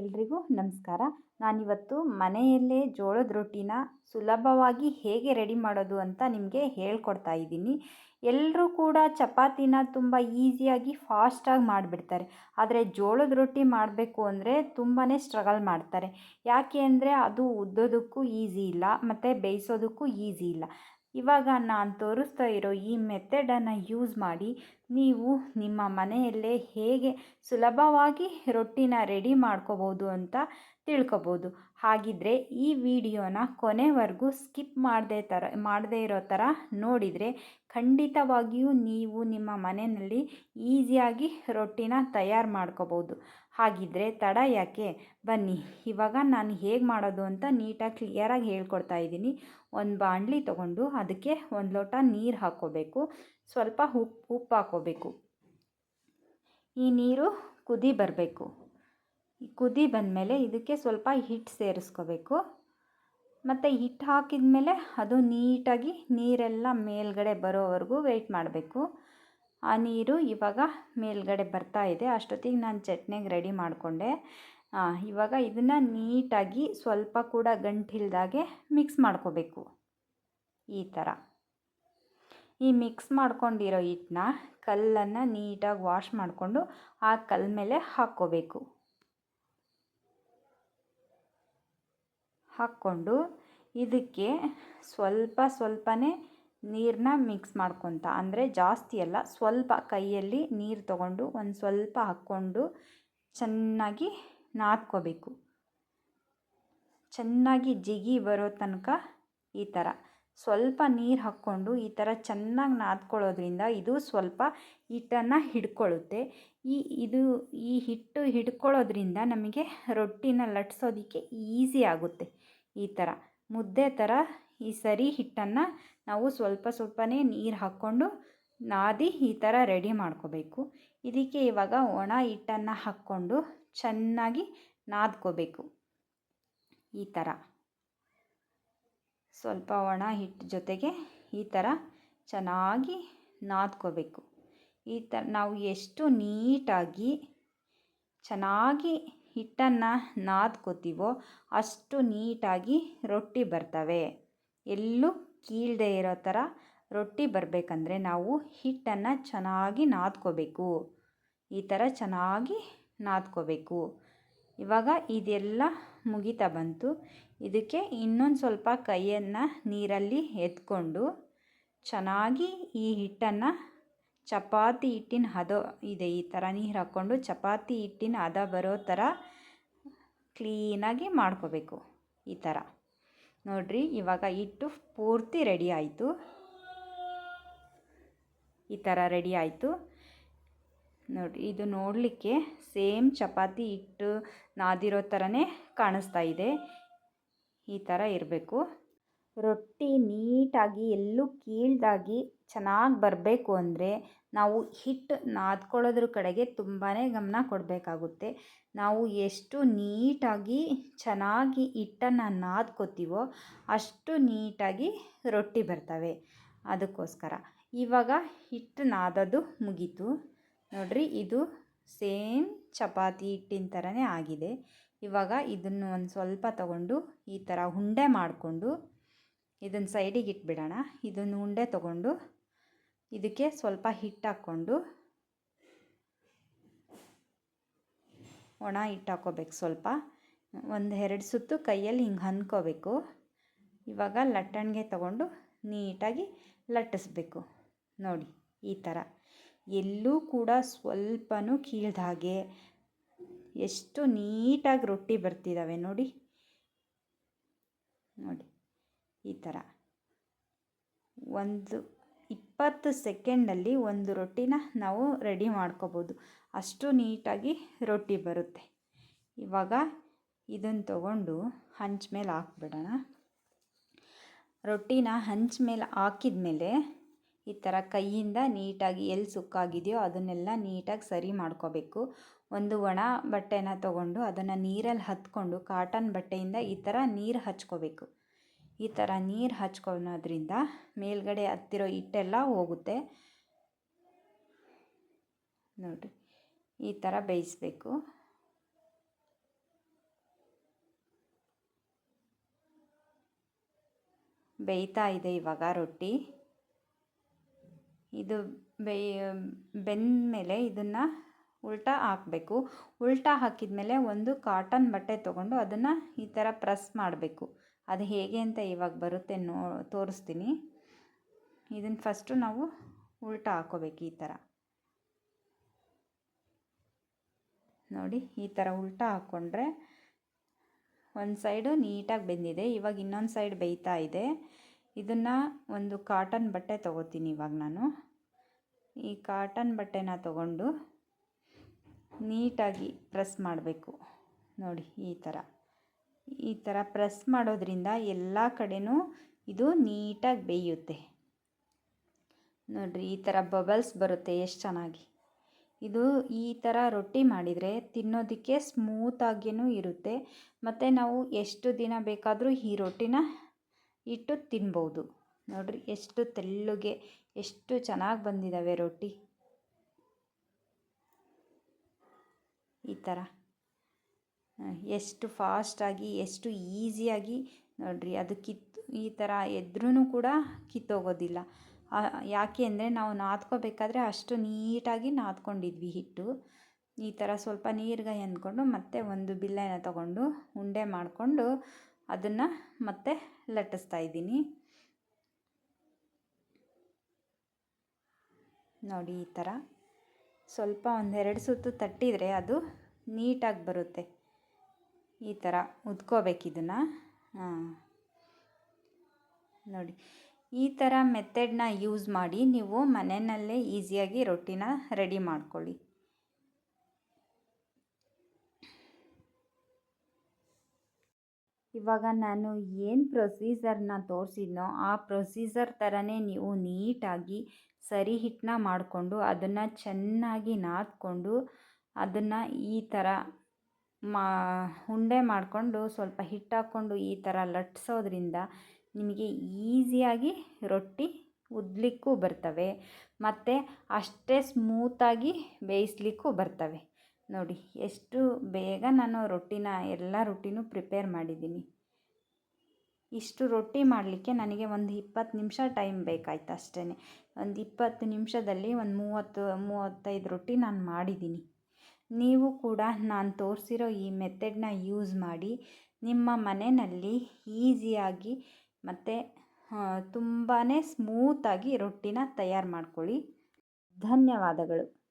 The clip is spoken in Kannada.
ಎಲ್ರಿಗೂ ನಮಸ್ಕಾರ. ನಾನಿವತ್ತು ಮನೆಯಲ್ಲೇ ಜೋಳದ ರೊಟ್ಟಿನ ಸುಲಭವಾಗಿ ಹೇಗೆ ರೆಡಿ ಮಾಡೋದು ಅಂತ ನಿಮಗೆ ಹೇಳ್ಕೊಡ್ತಾ ಇದ್ದೀನಿ. ಎಲ್ಲರೂ ಕೂಡ ಚಪಾತಿನ ತುಂಬ ಈಸಿಯಾಗಿ ಫಾಸ್ಟಾಗಿ ಮಾಡಿಬಿಡ್ತಾರೆ. ಆದರೆ ಜೋಳದ ರೊಟ್ಟಿ ಮಾಡಬೇಕು ಅಂದರೆ ತುಂಬಾ ಸ್ಟ್ರಗಲ್ ಮಾಡ್ತಾರೆ. ಯಾಕೆ ಅಂದರೆ ಅದು ಉದ್ದೋದಕ್ಕೂ ಈಸಿ ಇಲ್ಲ, ಮತ್ತು ಬೇಯಿಸೋದಕ್ಕೂ ಈಸಿ ಇಲ್ಲ. ಇವಾಗ ನಾನು ತೋರಿಸ್ತಾ ಇರೋ ಈ ಮೆಥಡನ್ನು ಯೂಸ್ ಮಾಡಿ ನೀವು ನಿಮ್ಮ ಮನೆಯಲ್ಲೇ ಹೇಗೆ ಸುಲಭವಾಗಿ ರೊಟ್ಟಿನ ರೆಡಿ ಮಾಡ್ಕೋಬೋದು ಅಂತ ತಿಳ್ಕೊಬೋದು. ಹಾಗಿದ್ರೆ ಈ ವಿಡಿಯೋನ ಕೊನೆವರೆಗೂ ಸ್ಕಿಪ್ ಮಾಡದೆ ಥರ ಮಾಡದೇ ಇರೋ ಥರ ನೋಡಿದರೆ ಖಂಡಿತವಾಗಿಯೂ ನೀವು ನಿಮ್ಮ ಮನೆಯಲ್ಲಿ ಈಸಿಯಾಗಿ ರೊಟ್ಟಿನ ತಯಾರು ಮಾಡ್ಕೋಬೋದು. ಹಾಗಿದ್ದರೆ ತಡ ಯಾಕೆ? ಬನ್ನಿ, ಇವಾಗ ನಾನು ಹೇಗೆ ಮಾಡೋದು ಅಂತ ನೀಟಾಗಿ ಕ್ಲಿಯರಾಗಿ ಹೇಳ್ಕೊಡ್ತಾ ಇದ್ದೀನಿ. ಒಂದು ಬಾಣಲಿ ತೊಗೊಂಡು ಅದಕ್ಕೆ ಒಂದು ಲೋಟ ನೀರು ಹಾಕ್ಕೋಬೇಕು. ಸ್ವಲ್ಪ ಉಪ್ಪು ಉಪ್ಪು ಹಾಕ್ಕೋಬೇಕು. ಈ ನೀರು ಕುದಿ ಬರಬೇಕು. ಕುದಿ ಬಂದಮೇಲೆ ಇದಕ್ಕೆ ಸ್ವಲ್ಪ ಹಿಟ್ಟು ಸೇರಿಸ್ಕೋಬೇಕು. ಮತ್ತು ಹಿಟ್ಟು ಹಾಕಿದ ಮೇಲೆ ಅದು ನೀಟಾಗಿ ನೀರೆಲ್ಲ ಮೇಲ್ಗಡೆ ಬರೋವರೆಗೂ ವೆಯ್ಟ್ ಮಾಡಬೇಕು. ಆ ನೀರು ಇವಾಗ ಮೇಲ್ಗಡೆ ಬರ್ತಾ ಇದೆ. ಅಷ್ಟೊತ್ತಿಗೆ ನಾನು ಚಟ್ನಿಗೆ ರೆಡಿ ಮಾಡಿಕೊಂಡೆ. ಇವಾಗ ಇದನ್ನು ನೀಟಾಗಿ ಸ್ವಲ್ಪ ಕೂಡ ಗಂಟಿಲ್ದಾಗೆ ಮಿಕ್ಸ್ ಮಾಡ್ಕೋಬೇಕು. ಈ ಥರ ಈ ಮಿಕ್ಸ್ ಮಾಡ್ಕೊಂಡಿರೋ ಹಿಟ್ಟನ್ನ ಕಲ್ಲನ್ನು ನೀಟಾಗಿ ವಾಶ್ ಮಾಡಿಕೊಂಡು ಆ ಕಲ್ಲ ಮೇಲೆ ಹಾಕ್ಕೋಬೇಕು. ಹಾಕ್ಕೊಂಡು ಇದಕ್ಕೆ ಸ್ವಲ್ಪ ಸ್ವಲ್ಪನೇ ನೀರನ್ನ ಮಿಕ್ಸ್ ಮಾಡ್ಕೊತ, ಅಂದರೆ ಜಾಸ್ತಿ ಅಲ್ಲ, ಸ್ವಲ್ಪ ಕೈಯಲ್ಲಿ ನೀರು ತಗೊಂಡು ಒಂದು ಸ್ವಲ್ಪ ಹಾಕ್ಕೊಂಡು ಚೆನ್ನಾಗಿ ನಾದ್ಕೋಬೇಕು. ಚೆನ್ನಾಗಿ ಜಿಗಿ ಬರೋ ತನಕ ಈ ಥರ ಸ್ವಲ್ಪ ನೀರು ಹಾಕ್ಕೊಂಡು ಈ ಥರ ಚೆನ್ನಾಗಿ ನಾದ್ಕೊಳ್ಳೋದ್ರಿಂದ ಇದು ಸ್ವಲ್ಪ ಹಿಟ್ಟನ್ನು ಹಿಡ್ಕೊಳ್ಳುತ್ತೆ. ಈ ಇದು, ಈ ಹಿಟ್ಟು ಹಿಡ್ಕೊಳ್ಳೋದ್ರಿಂದ ನಮಗೆ ರೊಟ್ಟಿನ ಲಟ್ಸೋದಕ್ಕೆ ಈಸಿ ಆಗುತ್ತೆ ಈ ಥರ ಮುದ್ದೆ ಥರ ಈ ಸರಿ ಹಿಟ್ಟನ್ನು ನಾವು ಸ್ವಲ್ಪ ಸ್ವಲ್ಪನೇ ನೀರು ಹಾಕ್ಕೊಂಡು ನಾದಿ ಈ ಥರ ರೆಡಿ ಮಾಡ್ಕೋಬೇಕು. ಇದಕ್ಕೆ ಇವಾಗ ಒಣ ಹಿಟ್ಟನ್ನು ಹಾಕ್ಕೊಂಡು ಚೆನ್ನಾಗಿ ನಾದ್ಕೋಬೇಕು. ಈ ಥರ ಸ್ವಲ್ಪ ಒಣ ಹಿಟ್ಟು ಜೊತೆಗೆ ಈ ಥರ ಚೆನ್ನಾಗಿ ನಾದ್ಕೋಬೇಕು. ಈ ಥರ ನಾವು ಎಷ್ಟು ನೀಟಾಗಿ ಚೆನ್ನಾಗಿ ಹಿಟ್ಟನ್ನು ನಾದ್ಕೋತೀವೋ ಅಷ್ಟು ನೀಟಾಗಿ ರೊಟ್ಟಿ ಬರ್ತವೆ. ಎಲ್ಲೂ ಕೀಳದೆ ಇರೋ ಥರ ರೊಟ್ಟಿ ಬರಬೇಕಂದ್ರೆ ನಾವು ಹಿಟ್ಟನ್ನು ಚೆನ್ನಾಗಿ ನಾದ್ಕೋಬೇಕು. ಈ ಥರ ಚೆನ್ನಾಗಿ ನಾದ್ಕೋಬೇಕು. ಇವಾಗ ಇದೆಲ್ಲ ಮುಗಿತಾ ಬಂತು. ಇದಕ್ಕೆ ಇನ್ನೊಂದು ಸ್ವಲ್ಪ ಕೈಯನ್ನು ನೀರಲ್ಲಿ ಎತ್ಕೊಂಡು ಚೆನ್ನಾಗಿ ಈ ಹಿಟ್ಟನ್ನು ಚಪಾತಿ ಹಿಟ್ಟಿನ ಹದ ಇದೆ ಈ ಥರ ನೀರು ಹಾಕ್ಕೊಂಡು ಚಪಾತಿ ಹಿಟ್ಟಿನ ಹದ ಬರೋ ಥರ ಕ್ಲೀನಾಗಿ ಮಾಡ್ಕೋಬೇಕು ಈ ಥರ. ನೋಡಿರಿ, ಇವಾಗ ಹಿಟ್ಟು ಪೂರ್ತಿ ರೆಡಿ ಆಯಿತು. ಈ ಥರ ರೆಡಿ ಆಯಿತು. ನೋಡಿ ಇದು ನೋಡಲಿಕ್ಕೆ ಸೇಮ್ ಚಪಾತಿ ಹಿಟ್ಟು ನಾದಿರೋ ಥರನೇ ಕಾಣಿಸ್ತಾ ಇದೆ. ಈ ಥರ ಇರಬೇಕು. ರೊಟ್ಟಿ ನೀಟಾಗಿ ಎಲ್ಲೂ ಕೀಳ್ದಾಗಿ ಚೆನ್ನಾಗಿ ಬರಬೇಕು ಅಂದರೆ ನಾವು ಹಿಟ್ಟು ನಾದ್ಕೊಳ್ಳೋದ್ರ ಕಡೆಗೆ ತುಂಬಾ ಗಮನ ಕೊಡಬೇಕಾಗುತ್ತೆ. ನಾವು ಎಷ್ಟು ನೀಟಾಗಿ ಚೆನ್ನಾಗಿ ಹಿಟ್ಟನ್ನು ನಾದ್ಕೋತೀವೋ ಅಷ್ಟು ನೀಟಾಗಿ ರೊಟ್ಟಿ ಬರ್ತವೆ. ಅದಕ್ಕೋಸ್ಕರ ಇವಾಗ ಹಿಟ್ಟು ನಾದೋದು ಮುಗೀತು. ನೋಡಿರಿ, ಇದು ಸೇಮ್ ಚಪಾತಿ ಹಿಟ್ಟಿನ ಥರನೇ ಆಗಿದೆ. ಇವಾಗ ಇದನ್ನು ಒಂದು ಸ್ವಲ್ಪ ತಗೊಂಡು ಈ ಥರ ಉಂಡೆ ಮಾಡಿಕೊಂಡು ಇದನ್ನು ಸೈಡಿಗೆ ಇಟ್ಬಿಡೋಣ. ಇದನ್ನು ಉಂಡೆ ತಗೊಂಡು ಇದಕ್ಕೆ ಸ್ವಲ್ಪ ಹಿಟ್ಟು ಹಾಕ್ಕೊಂಡು, ಒಣ ಹಿಟ್ಟು ಹಾಕ್ಕೋಬೇಕು ಸ್ವಲ್ಪ. ಒಂದು ಎರಡು ಸುತ್ತು ಕೈಯಲ್ಲಿ ಹಿಂಗೆ ಹನ್ಕೋಬೇಕು. ಇವಾಗ ಲಟ್ಟಣಿಗೆ ತಗೊಂಡು ನೀಟಾಗಿ ಲಟ್ಟಿಸ್ಬೇಕು. ನೋಡಿ, ಈ ಥರ. ಎಲ್ಲೂ ಕೂಡ ಸ್ವಲ್ಪನೂ ಕೀಳ್ದ ಹಾಗೆ ಎಷ್ಟು ನೀಟಾಗಿ ರೊಟ್ಟಿ ಬರ್ತಿದ್ದಾವೆ ನೋಡಿ. ನೋಡಿ, ಈ ಥರ. ಒಂದು ಇಪ್ಪತ್ತು ಸೆಕೆಂಡಲ್ಲಿ ಒಂದು ರೊಟ್ಟಿನ ನಾವು ರೆಡಿ ಮಾಡ್ಕೋಬೋದು. ಅಷ್ಟು ನೀಟಾಗಿ ರೊಟ್ಟಿ ಬರುತ್ತೆ. ಇವಾಗ ಇದನ್ನು ತಗೊಂಡು ಹಂಚ ಮೇಲೆ ಹಾಕ್ಬಿಡೋಣ. ರೊಟ್ಟಿನ ಹಂಚ ಮೇಲೆ ಹಾಕಿದ ಮೇಲೆ ಈ ಥರ ಕೈಯಿಂದ ನೀಟಾಗಿ ಎಲ್ಲಿ ಸುಕ್ಕಾಗಿದೆಯೋ ಅದನ್ನೆಲ್ಲ ನೀಟಾಗಿ ಸರಿ ಮಾಡ್ಕೋಬೇಕು. ಒಂದು ಒಣ ಬಟ್ಟೆನ ತಗೊಂಡು ಅದನ್ನು ನೀರಲ್ಲಿ ಹತ್ಕೊಂಡು ಕಾಟನ್ ಬಟ್ಟೆಯಿಂದ ಈ ಥರ ನೀರು ಹಚ್ಕೋಬೇಕು. ಈ ಥರ ನೀರು ಹಚ್ಕೊಳೋದ್ರಿಂದ ಮೇಲ್ಗಡೆ ಹತ್ತಿರೋ ಹಿಟ್ಟೆಲ್ಲ ಹೋಗುತ್ತೆ. ನೋಡಿ ಈ ಥರ ಬೇಯಿಸ್ಬೇಕು. ಬೇಯ್ತಾ ಇದೆ ಇವಾಗ ರೊಟ್ಟಿ. ಇದು ಬೇಯ, ಬೆಂದಮೇಲೆ ಇದನ್ನು ಉಲ್ಟಾ ಹಾಕಬೇಕು. ಉಲ್ಟಾ ಹಾಕಿದ ಮೇಲೆ ಒಂದು ಕಾಟನ್ ಬಟ್ಟೆ ತೊಗೊಂಡು ಅದನ್ನು ಈ ಥರ ಪ್ರೆಸ್ ಮಾಡಬೇಕು. ಅದು ಹೇಗೆ ಅಂತ ಇವಾಗ ಬರುತ್ತೆ ನೋ, ತೋರಿಸ್ತೀನಿ. ಇದನ್ನು ಫಸ್ಟು ನಾವು ಉಲ್ಟ ಹಾಕೋಬೇಕು ಈ ಥರ. ನೋಡಿ, ಈ ಥರ ಉಲ್ಟ ಹಾಕ್ಕೊಂಡ್ರೆ ಒಂದು ಸೈಡು ನೀಟಾಗಿ ಬೆಂದಿದೆ. ಇವಾಗ ಇನ್ನೊಂದು ಸೈಡ್ ಬೇಯ್ತಾ ಇದೆ. ಇದನ್ನು ಒಂದು ಕಾಟನ್ ಬಟ್ಟೆ ತೊಗೋತೀನಿ ಇವಾಗ ನಾನು. ಈ ಕಾಟನ್ ಬಟ್ಟೆನ ತಗೊಂಡು ನೀಟಾಗಿ ಪ್ರೆಸ್ ಮಾಡಬೇಕು. ನೋಡಿ, ಈ ಥರ. ಈ ಥರ ಪ್ರೆಸ್ ಮಾಡೋದ್ರಿಂದ ಎಲ್ಲ ಕಡೆನೂ ಇದು ನೀಟಾಗಿ ಬೇಯುತ್ತೆ. ನೋಡಿರಿ ಈ ಥರ ಬಬಲ್ಸ್ ಬರುತ್ತೆ ಎಷ್ಟು ಚೆನ್ನಾಗಿ. ಇದು ಈ ಥರ ರೊಟ್ಟಿ ಮಾಡಿದರೆ ತಿನ್ನೋದಕ್ಕೆ ಸ್ಮೂತಾಗಿಯೂ ಇರುತ್ತೆ. ಮತ್ತು ನಾವು ಎಷ್ಟು ದಿನ ಬೇಕಾದರೂ ಈ ರೊಟ್ಟಿನ ಇಟ್ಟು ತಿನ್ಬೋದು. ನೋಡಿರಿ ಎಷ್ಟು ತೆಳ್ಳಗೆ, ಎಷ್ಟು ಚೆನ್ನಾಗಿ ಬಂದಿದ್ದಾವೆ ರೊಟ್ಟಿ. ಈ ಥರ. ಎಷ್ಟು ಫಾಸ್ಟಾಗಿ, ಎಷ್ಟು ಈಸಿಯಾಗಿ ನೋಡಿರಿ, ಅದು ಕಿತ್ತು, ಈ ಥರ ಎದ್ರೂ ಕೂಡ ಕಿತ್ತೋಗೋದಿಲ್ಲ. ಯಾಕೆ ಅಂದರೆ ನಾವು ನಾದ್ಕೋಬೇಕಾದ್ರೆ ಅಷ್ಟು ನೀಟಾಗಿ ನಾದ್ಕೊಂಡಿದ್ವಿ ಹಿಟ್ಟು. ಈ ಥರ ಸ್ವಲ್ಪ ನೀರಿಗೆ ಅಂದ್ಕೊಂಡು ಮತ್ತೆ ಒಂದು ಬಿಲ್ಲೆನ ತಗೊಂಡು ಉಂಡೆ ಮಾಡಿಕೊಂಡು ಅದನ್ನು ಮತ್ತೆ ಲಟ್ಟಿಸ್ತಾ ಇದ್ದೀನಿ. ನೋಡಿ ಈ ಥರ. ಸ್ವಲ್ಪ ಒಂದೆರಡು ಸುತ್ತು ತಟ್ಟಿದರೆ ಅದು ನೀಟಾಗಿ ಬರುತ್ತೆ. ಈ ಥರ ಉದ್ಕೋಬೇಕು ಇದನ್ನು. ನೋಡಿ, ಈ ಥರ ಮೆಥಡ್ನ ಯೂಸ್ ಮಾಡಿ ನೀವು ಮನೆಯಲ್ಲೇ ಈಸಿಯಾಗಿ ರೊಟ್ಟಿನ ರೆಡಿ ಮಾಡ್ಕೊಳ್ಳಿ. ಇವಾಗ ನಾನು ಏನು ಪ್ರೊಸೀಜರ್ನ ತೋರಿಸಿದ್ನೋ ಆ ಪ್ರೊಸೀಜರ್ ಥರನೇ ನೀವು ನೀಟಾಗಿ ಸರಿ ಹಿಟ್ಟನ್ನ ಮಾಡಿಕೊಂಡು ಅದನ್ನು ಚೆನ್ನಾಗಿ ನಾದ್ಕೊಂಡು ಅದನ್ನು ಈ ಥರ ಮಾ, ಉಂಡೆ ಮಾಡಿಕೊಂಡು ಸ್ವಲ್ಪ ಹಿಟ್ಟು ಹಾಕ್ಕೊಂಡು ಈ ಥರ ಲಟ್ಟಿಸೋದ್ರಿಂದ ನಿಮಗೆ ಈಸಿಯಾಗಿ ರೊಟ್ಟಿ ಉದ್ದಲಿಕ್ಕೂ ಬರ್ತವೆ ಮತ್ತು ಅಷ್ಟೇ ಸ್ಮೂತಾಗಿ ಬೇಯಿಸ್ಲಿಕ್ಕೂ ಬರ್ತವೆ. ನೋಡಿ, ಎಷ್ಟು ಬೇಗ ನಾನು ರೊಟ್ಟಿನ ಎಲ್ಲ ರೊಟ್ಟಿನೂ ಪ್ರಿಪೇರ್ ಮಾಡಿದ್ದೀನಿ. ಇಷ್ಟು ರೊಟ್ಟಿ ಮಾಡಲಿಕ್ಕೆ ನನಗೆ ಒಂದು ಇಪ್ಪತ್ತು ನಿಮಿಷ ಟೈಮ್ ಬೇಕಾಯ್ತು ಅಷ್ಟೇ ಒಂದು ಇಪ್ಪತ್ತು ನಿಮಿಷದಲ್ಲಿ ಒಂದು ಮೂವತ್ತು, ಮೂವತ್ತೈದು ರೊಟ್ಟಿ ನಾನು ಮಾಡಿದ್ದೀನಿ. ನೀವು ಕೂಡ ನಾನು ತೋರಿಸಿರೋ ಈ ಮೆಥಡ್ನ ಯೂಸ್ ಮಾಡಿ ನಿಮ್ಮ ಮನೆಯಲ್ಲಿ ಈಸಿಯಾಗಿ ಮತ್ತು ತುಂಬಾ ಸ್ಮೂತಾಗಿ ರೊಟ್ಟಿನ ತಯಾರು ಮಾಡ್ಕೊಳ್ಳಿ. ಧನ್ಯವಾದಗಳು.